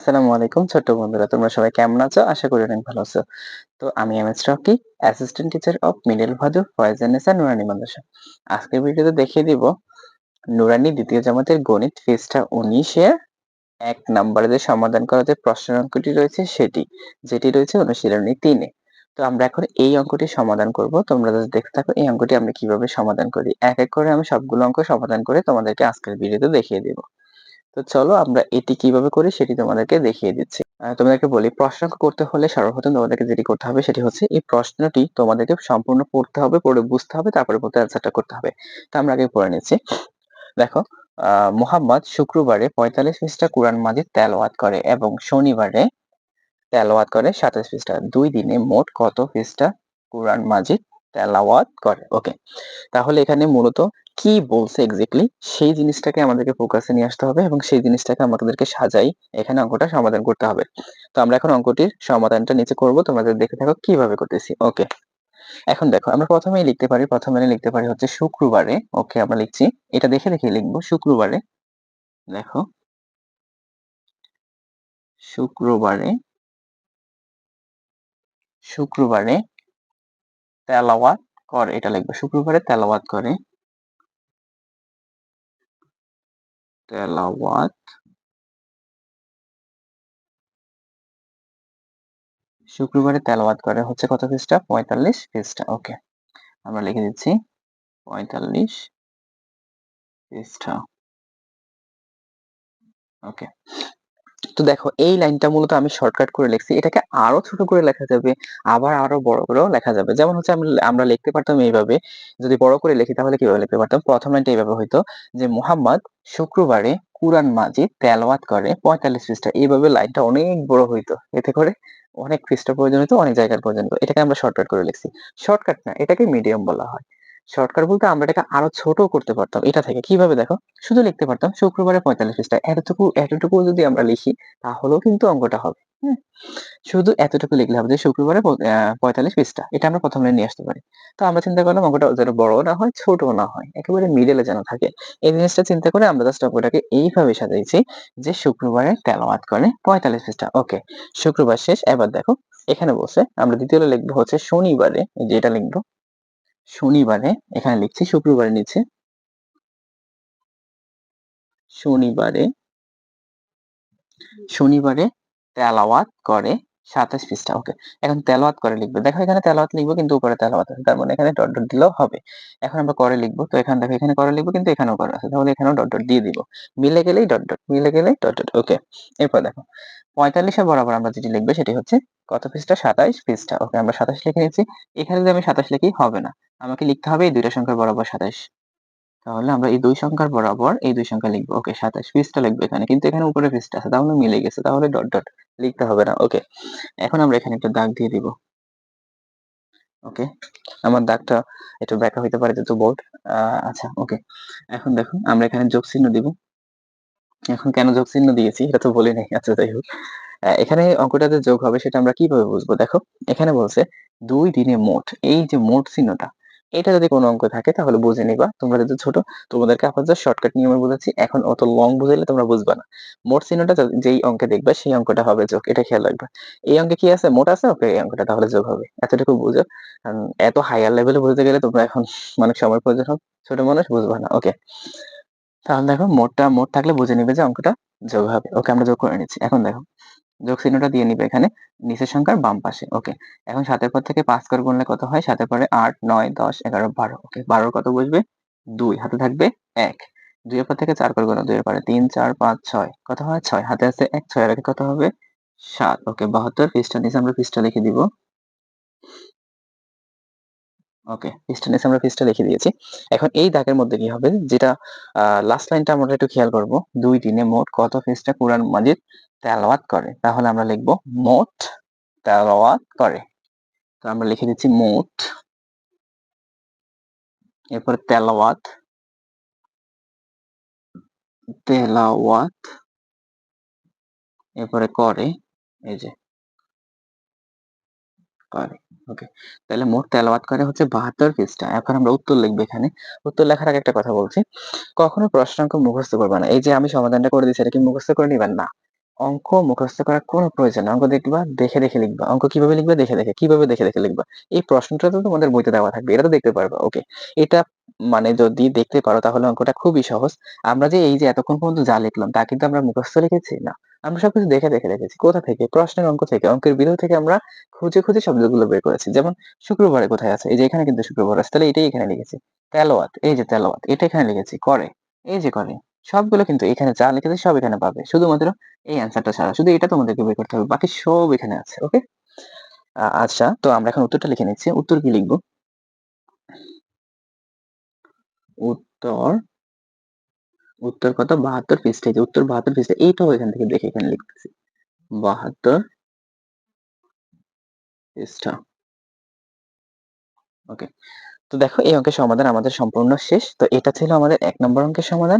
আসসালামু আলাইকুম ছোট্ট বন্ধুরা, তোমরা সবাই কেমন আছো? আশা করি অনেক ভালো আছো। তো আমি M S Rocky assistant teacher of Bhadu Nurani Madrasa. আজকের ভিডিওতে দেখিয়ে দিব নুরানি দ্বিতীয় জামাতের গণিত এক নম্বরে যে সমাধান করা যে প্রশ্নের অঙ্কটি রয়েছে সেটি, যেটি রয়েছে অনুশীলনী তিনে। তো আমরা এখন এই অঙ্কটি সমাধান করব। তোমরা যদি দেখতে থাকো এই অঙ্কটি আমরা কীভাবে সমাধান করি। এক এক করে আমি সবগুলো অঙ্ক সমাধান করে তোমাদেরকে আজকের ভিডিওতে দেখিয়ে দিব। তো চলো আমরা এটি কীভাবে করি সেটি তোমাদেরকে দেখিয়ে দিচ্ছি। তোমাদেরকে বলি প্রশ্ন করতে হলে সর্বপ্রথম তোমাদেরকে যেটি করতে হবে সেটি হচ্ছে এই প্রশ্নটি তোমাদেরকে সম্পূর্ণ পড়তে হবে, পড়ে বুঝতে হবে, তারপরে পড়তে অ্যান্সারটা করতে হবে। তো আমরা আগে পড়ে নিচ্ছি। দেখো মোহাম্মদ শুক্রবারে পঁয়তাল্লিশ পৃষ্ঠা কোরআন মাজিদ তেলাওয়াত করে এবং শনিবারে তেলাওয়াত করে সাতাশ পৃষ্ঠা। দুই দিনে মোট কত পৃষ্ঠা কোরআন মাজিদ তেলাওয়াত করে? ওকে, তাহলে এখানে মূলত কি বলছে এক্স্যাক্টলি সেই জিনিসটাকে আমাদেরকে ফোকাসে নিয়ে আসতে হবে এবং সেই জিনিসটাকে আমাদেরকে সাজাই। এখানে অঙ্কটা সমাধান করতে হবে। তো আমরা এখন অঙ্কটির সমাধানটা নিচে করব। তোমাদের দেখে থাকো কীভাবে করতেছি। ওকে এখন দেখো, আমরা প্রথমেই লিখতে পারি, প্রথমে লিখতে পারি হচ্ছে শুক্রবারে। ওকে আমরা লিখছি। এটা দেখে দেখে লিখব। শুক্রবারে, দেখো। শুক্রবারে শুক্রবারে তেলাওয়াত করে। এটা লিখব, শুক্রবারে তেলাওয়াত করে। তেলাওয়াত শুক্রবারে তেলাওয়াত করে হচ্ছে কত খ্রিস্টা পঁয়তাল্লিশ খ্রিস্টা ওকে আমরা লিখে দিচ্ছি পঁয়তাল্লিশ পৃষ্ঠা ওকে তো দেখো, এই লাইনটা মূলত আমি শর্টকাট করে লিখছি। এটাকে আরও ছোট করে লেখা যাবে, আবার আরও বড় করেও লেখা যাবে। যেমন হচ্ছে আমরা লিখতে পারতাম এইভাবে, যদি বড় করে লিখি তাহলে কীভাবে লিখতে পারতাম? প্রথম লাইনটা এইভাবে হইতো যে, মোহাম্মদ শুক্রবারে কুরআন মাজিদ তেলাওয়াত করে পঁয়তাল্লিশ পৃষ্ঠা। এইভাবে লাইনটা অনেক বড় হইতো। এতে করে অনেক পৃষ্ঠা প্রয়োজন অনেক জায়গার প্রয়োজন এটাকে আমরা শর্টকাট করে লিখছি। শর্টকাট না, এটাকে মিডিয়াম বলা হয়। শর্টকাট বলতে আমরা এটাকে আরও ছোট করতে পারতাম। এটা থেকে কীভাবে দেখো? শুধু লিখতে পারতাম, শুক্রবারে পঁয়তাল্লিশ পৃষ্ঠা। এতটুকু এতটুকু যদি আমরা লিখি, তাহলেও কিন্তু অঙ্কটা হবে হ্যাঁ শুধু এতটুকু লিখলে হবে যে, শুক্রবারে পঁয়তাল্লিশ পৃষ্ঠা। এটা আমরা প্রথম নিয়ে আসতে পারি। তো আমরা চিন্তা করলাম অঙ্কটা যেন বড় না হয় ছোট না হয়, একেবারে মিডলে যেন থাকে। এই জিনিসটা চিন্তা করে আমরা জাস্ট অঙ্কটাকে এইভাবে সাজাইছি যে, শুক্রবারে তেলাওয়াত করে পঁয়তাল্লিশ পৃষ্ঠা। ওকে, শুক্রবার শেষ, এবার দেখো, এখানে বসে আমরা দ্বিতীয় লিখব হচ্ছে শনিবারে যেটা লিখব। শনিবারে, এখানে লিখছি শুক্রবারে নিচে শনিবারে শনিবারে তেলাওয়াত করে সাতাশ পৃষ্ঠা ওকে এখন তেলাওয়াত করে লিখবে। দেখো এখানে তেলাওয়াত লিখব কিন্তু উপরে তেলাওয়াত আছে, তার মানে এখানে ডট ডট দিলেও হবে। এখন আমরা করে লিখব, তো এখানে দেখো এখানে করে লিখব কিন্তু এখানেও করে আছে, তাহলে এখানেও ডট ডট দিয়ে দিব। মিলে গেলেই ডট ডট, মিলে গেলেই ডট ডট ওকে এরপর দেখো পঁয়তাল্লিশের বরাবর আমরা যেটি লিখব সেটি হচ্ছে কত পৃষ্ঠা? সাতাইশ পৃষ্ঠা। ওকে, আমরা সাতাশ লিখে নিচ্ছি। এখানে যদি আমি সাতাশ লিখি, হবে না। আমাকে লিখতে হবে এই দুইটা সংখ্যার বরাবর সাতাশ। তাহলে আমরা এই দুই সংখ্যার বরাবর এই দুই সংখ্যা লিখব। ওকে, সাতাশ পৃষ্ঠা লিখব এখানে। কিন্তু এখানে উপরে পৃষ্ঠা আছে, তাহলে মিলে গেছে। তাহলে ডট ডট লিখতে হবে না। ওকে, এখন আমরা এখানে একটা দাগ দিয়ে দিব। ওকে, আমার দাগটা একটু ব্যাখ্যা হইতে পারে যেহেতু বোর্ড। আচ্ছা ওকে। এখন দেখো আমরা এখানে যোগ চিহ্ন দিব। এখন কেন যোগ চিহ্ন দিয়েছি? এটা তো বলি নাই আচ্ছা যাই হোক। এখানে অঙ্কটাতে যোগ হবে সেটা আমরা কীভাবে বুঝব? দেখো, এখানে বলছে দুই দিনে মোট, এই যে মোট চিহ্নটা, এটা যদি কোনো অঙ্ক থাকে তাহলে বুঝে নিবা। তোমরা যদি ছোট, তোমাদেরকে আপাতত শর্টকাট নিয়মে বুঝাচ্ছি। এখন অত লং বুঝাইলে তোমরা বুঝবা না। মোট চিহ্নটা যেই অঙ্কে দেখবে সেই অঙ্কটা হবে যোগ, এটা খেয়াল রাখবে। এই অঙ্কে কি আছে? মোট আছে? ওকে, এই অঙ্কটা তাহলে যোগ হবে। এতটুকু বুঝো। কারণ এত হায়ার লেভেলে বুঝতে গেলে তোমরা এখন অনেক সময় প্রয়োজন হবে ছোট মানুষ বুঝবা না, ওকে। তাহলে দেখো মোটটা, মোট থাকলে বুঝে নিবে যে অঙ্কটা যোগ হবে। ওকে, আমরা যোগ করে নিচ্ছি। এখন দেখো, যোগ চিহ্নটা দিয়ে নিবে এখানে নিচের সংখ্যার বাম পাশে। ওকে, এখন সাতের পর থেকে পাঁচ করে গুনলে কত হয়? সাতের পরে আট, নয়, দশ, এগারো, বারো। ওকে, বারোর কত বুঝবে? দুই, হাতে থাকবে এক। দুইয়ের পর থেকে চার করে গুলো দুইয়ের পরে তিন, চার, পাঁচ, ছয়। কত হয়? ছয়। হাতে আছে এক ছয় আগে কত হবে? সাত। ওকে, বাহাত্তর, পৃষ্ঠা, নিচে আমরা পৃষ্ঠা লিখে দিব। ওকে পৃষ্ঠা নিচে আমরা পৃষ্ঠা লিখে দিয়েছি। এখন এই দাগের মধ্যে কি হবে? যেটা লাস্ট লাইনটা আমরা একটু খেয়াল করব। দুই দিনে মোট কত পৃষ্ঠা কোরআন মাজিদ তেলাওয়াত করে? তাহলে আমরা লিখব মোট তেলাওয়াত করে। তো আমরা লিখে দিচ্ছি মোট। এরপর তেলাওয়াত। তেলাওয়াত। এরপরে করে, এই যে, করে। ওকে তাহলে মোট তেলাওয়াত করে হচ্ছে বাহাত্তর পৃষ্ঠা এখন আমরা উত্তর লিখব এখানে উত্তর লেখার আগে একটা কথা বলছি কখনো প্রশ্নাঙ্ক মুখস্থ করবে না এই যে আমি সমাধানটা করে দিচ্ছি এটা কি মুখস্থ করে নিবেন না অঙ্ক মুখস্থ করার কোনো প্রয়োজন। অঙ্ক দেখবা, দেখে, দেখে লিখবা। অঙ্ক কীভাবে লিখবা? দেখে, দেখে। কীভাবে দেখে, দেখে লিখবা? এই প্রশ্নটা তো তোমাদের বইতে দেওয়া থাকবে। এটা তো দেখতে পারবা। ওকে। এটা মানে যদি দেখতে পারো তাহলে অঙ্কটা খুবই সহজ। আমরা যে এই যে এতক্ষণ পর্যন্ত যা লিখলাম তা কিন্তু আমরা মুখস্থ লিখেছি? না। আমরা সবকিছু দেখে, দেখে লিখেছি। কোথা থেকে? প্রশ্নের অঙ্ক থেকে। অঙ্কের বিধি থেকে আমরা খুঁজে, খুঁজে শব্দগুলো বের করেছি। যেমন শুক্রবারে কোথায় আছে? এই যে এখানে কিন্তু শুক্রবার আছে। তাহলে এটাই এখানে লিখেছি। তেলাওয়াত, এই যে তেলাওয়াত, এটা এখানে লিখেছি। করে, এই যে করে। সবগুলো কিন্তু এখানে যা লিখেছি সব এখানে পাবে। শুধুমাত্র এই অ্যান্সারটা ছাড়া। শুধু এটা তোমাদেরকে বের করতে হবে। বাকি সব এখানে আছে। ওকে? আচ্ছা, তো আমরা এখন উত্তরটা লিখে নিচ্ছি। উত্তর কি লিখব উত্তর উত্তর কত? ৭২ পৃষ্ঠায় উত্তর ৭২ পৃষ্ঠা, এইটাও এখান থেকে দেখে এখানে লিখতেছি। ৭২ পৃষ্ঠা। ওকে। তো দেখো, এই অঙ্কের সমাধান আমাদের সম্পূর্ণ শেষ। তো এটা ছিল আমাদের এক নম্বর অঙ্কের সমাধান।